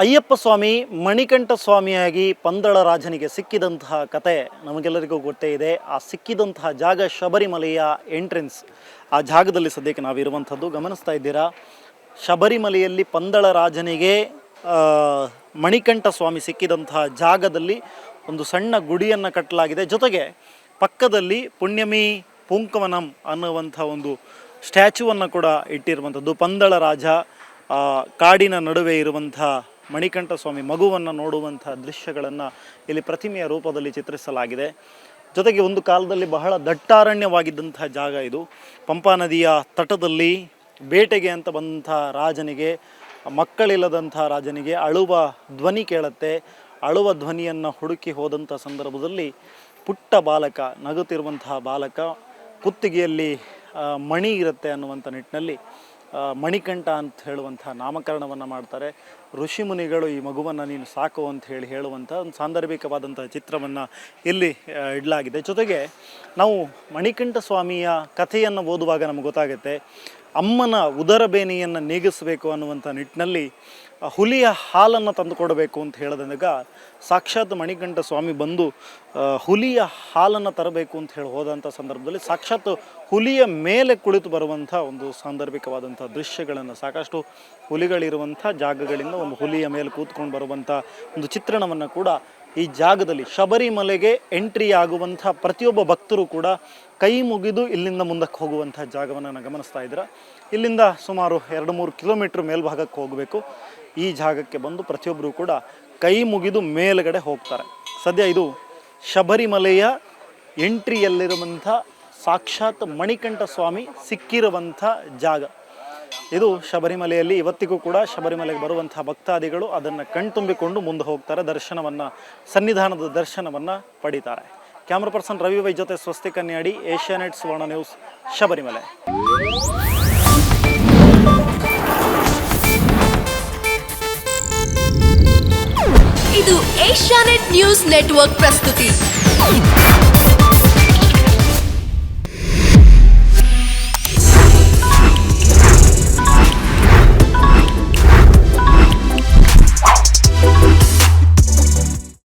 ಅಯ್ಯಪ್ಪ ಸ್ವಾಮಿ ಮಣಿಕಂಠ ಸ್ವಾಮಿಯಾಗಿ ಪಂದಳ ರಾಜನಿಗೆ ಸಿಕ್ಕಿದಂತಹ ಕತೆ ನಮಗೆಲ್ಲರಿಗೂ ಗೊತ್ತೇ ಇದೆ. ಆ ಸಿಕ್ಕಿದಂತಹ ಜಾಗ ಶಬರಿಮಲೆಯ ಎಂಟ್ರೆನ್ಸ್. ಆ ಜಾಗದಲ್ಲಿ ಸದ್ಯಕ್ಕೆ ನಾವಿರುವಂಥದ್ದು ಗಮನಿಸ್ತಾ ಇದ್ದೀರಾ. ಶಬರಿಮಲೆಯಲ್ಲಿ ಪಂದಳ ರಾಜನಿಗೆ ಮಣಿಕಂಠ ಸ್ವಾಮಿ ಸಿಕ್ಕಿದಂತಹ ಜಾಗದಲ್ಲಿ ಒಂದು ಸಣ್ಣ ಗುಡಿಯನ್ನು ಕಟ್ಟಲಾಗಿದೆ ಜೊತೆಗೆ ಪಕ್ಕದಲ್ಲಿ ಪುಣ್ಯಮಿ ಪುಂಕವನಂ ಅನ್ನುವಂಥ ಒಂದು ಸ್ಟ್ಯಾಚ್ಯೂವನ್ನು ಕೂಡ ಇಟ್ಟಿರುವಂಥದ್ದು. ಪಂದಳ ರಾಜ ಕಾಡಿನ ನಡುವೆ ಇರುವಂಥ ಮಣಿಕಂಠ ಸ್ವಾಮಿ ಮಗುವನ್ನು ನೋಡುವಂಥ ದೃಶ್ಯಗಳನ್ನು ಇಲ್ಲಿ ಪ್ರತಿಮೆಯ ರೂಪದಲ್ಲಿ ಚಿತ್ರಿಸಲಾಗಿದೆ. ಜೊತೆಗೆ ಒಂದು ಕಾಲದಲ್ಲಿ ಬಹಳ ದಟ್ಟಾರಣ್ಯವಾಗಿದ್ದಂಥ ಜಾಗ ಇದು. ಪಂಪಾ ನದಿಯ ತಟದಲ್ಲಿ ಬೇಟೆಗೆ ಅಂತ ಬಂದಂಥ ರಾಜನಿಗೆ ಮಕ್ಕಳಿಲ್ಲದಂಥ ರಾಜನಿಗೆ ಅಳುವ ಧ್ವನಿ ಕೇಳುತ್ತೆ. ಅಳುವ ಧ್ವನಿಯನ್ನು ಹುಡುಕಿ ಹೋದಂಥ ಸಂದರ್ಭದಲ್ಲಿ ಪುಟ್ಟ ಬಾಲಕ, ನಗುತ್ತಿರುವಂತಹ ಬಾಲಕ ಕುತ್ತಿಗೆಯಲ್ಲಿ ಮಣಿ ಇರುತ್ತೆ ಅನ್ನುವಂಥ ನಿಟ್ಟಿನಲ್ಲಿ ಮಣಿಕಂಠ ಅಂತ ಹೇಳುವಂಥ ನಾಮಕರಣವನ್ನು ಮಾಡ್ತಾರೆ. ಋಷಿ ಮುನಿಗಳು ಈ ಮಗುವನ್ನು ನೀನು ಸಾಕು ಅಂತ ಹೇಳಿ ಹೇಳುವಂಥ ಒಂದು ಸಾಂದರ್ಭಿಕವಾದಂಥ ಚಿತ್ರವನ್ನು ಇಲ್ಲಿ ಇಡಲಾಗಿದೆ. ಜೊತೆಗೆ ನಾವು ಮಣಿಕಂಠ ಸ್ವಾಮಿಯ ಕಥೆಯನ್ನು ಓದುವಾಗ ನಮಗೆ ಗೊತ್ತಾಗುತ್ತೆ. ಅಮ್ಮನ ಉದರ ಬೇನೆಯನ್ನು ನೀಗಿಸಬೇಕು ಅನ್ನುವಂಥ ನಿಟ್ಟಿನಲ್ಲಿ ಹುಲಿಯ ಹಾಲನ್ನು ತಂದುಕೊಡಬೇಕು ಅಂತ ಹೇಳಿದಾಗ ಸಾಕ್ಷಾತ್ ಮಣಿಕಂಠ ಸ್ವಾಮಿ ಬಂದು ಹುಲಿಯ ಹಾಲನ್ನು ತರಬೇಕು ಅಂತ ಹೇಳಿ ಹೋದಂಥ ಸಂದರ್ಭದಲ್ಲಿ ಸಾಕ್ಷಾತ್ ಹುಲಿಯ ಮೇಲೆ ಕುಳಿತು ಬರುವಂಥ ಒಂದು ಸಾಂದರ್ಭಿಕವಾದಂಥ ದೃಶ್ಯಗಳನ್ನು, ಸಾಕಷ್ಟು ಹುಲಿಗಳಿರುವಂಥ ಜಾಗಗಳಿಂದ ಒಂದು ಹುಲಿಯ ಮೇಲೆ ಕೂತ್ಕೊಂಡು ಬರುವಂಥ ಒಂದು ಚಿತ್ರಣವನ್ನು ಕೂಡ ಈ ಜಾಗದಲ್ಲಿ ಶಬರಿಮಲೆಗೆ ಎಂಟ್ರಿ ಆಗುವಂಥ ಪ್ರತಿಯೊಬ್ಬ ಭಕ್ತರು ಕೂಡ ಕೈ ಮುಗಿದು ಇಲ್ಲಿಂದ ಮುಂದಕ್ಕೆ ಹೋಗುವಂಥ ಜಾಗವನ್ನು ನಾನು ಗಮನಿಸ್ತಾ ಇದ್ದೀರ? ಇಲ್ಲಿಂದ ಸುಮಾರು ಎರಡು ಮೂರು ಕಿಲೋಮೀಟ್ರ್ ಮೇಲ್ಭಾಗಕ್ಕೆ ಹೋಗಬೇಕು. ಈ ಜಾಗಕ್ಕೆ ಬಂದು ಪ್ರತಿಯೊಬ್ಬರು ಕೂಡ ಕೈ ಮುಗಿದು ಮೇಲುಗಡೆ ಹೋಗ್ತಾರೆ. ಸದ್ಯ ಇದು ಶಬರಿಮಲೆಯ ಎಂಟ್ರಿಯಲ್ಲಿರುವಂಥ ಸಾಕ್ಷಾತ್ ಮಣಿಕಂಠ ಸ್ವಾಮಿ ಸಿಕ್ಕಿರುವಂಥ ಜಾಗ. ಇದು ಶಬರಿಮಲೆಯಲ್ಲಿ ಇವತ್ತಿಗೂ ಕೂಡ ಶಬರಿಮಲೆಗೆ ಬರುವಂತಹ ಭಕ್ತಾದಿಗಳು ಅದನ್ನು ಕಣ್ತುಂಬಿಕೊಂಡು ಮುಂದೆ ಹೋಗ್ತಾರೆ, ದರ್ಶನವನ್ನು, ಸನ್ನಿಧಾನದ ದರ್ಶನವನ್ನು ಪಡೀತಾರೆ. ಕ್ಯಾಮ್ರಾ ಪರ್ಸನ್ ರವಿ ವೈ ಜೊತೆ ಸ್ವಸ್ತಿ ಕನ್ಯಾಡಿ ಏಷ್ಯಾನೆಟ್ ಸುವರ್ಣ ನ್ಯೂಸ್ ಶಬರಿಮಲೆ. ಇದು ಏಷ್ಯಾನೆಟ್ ನ್ಯೂಸ್ ನೆಟ್ವರ್ಕ್ ಪ್ರಸ್ತುತಿ.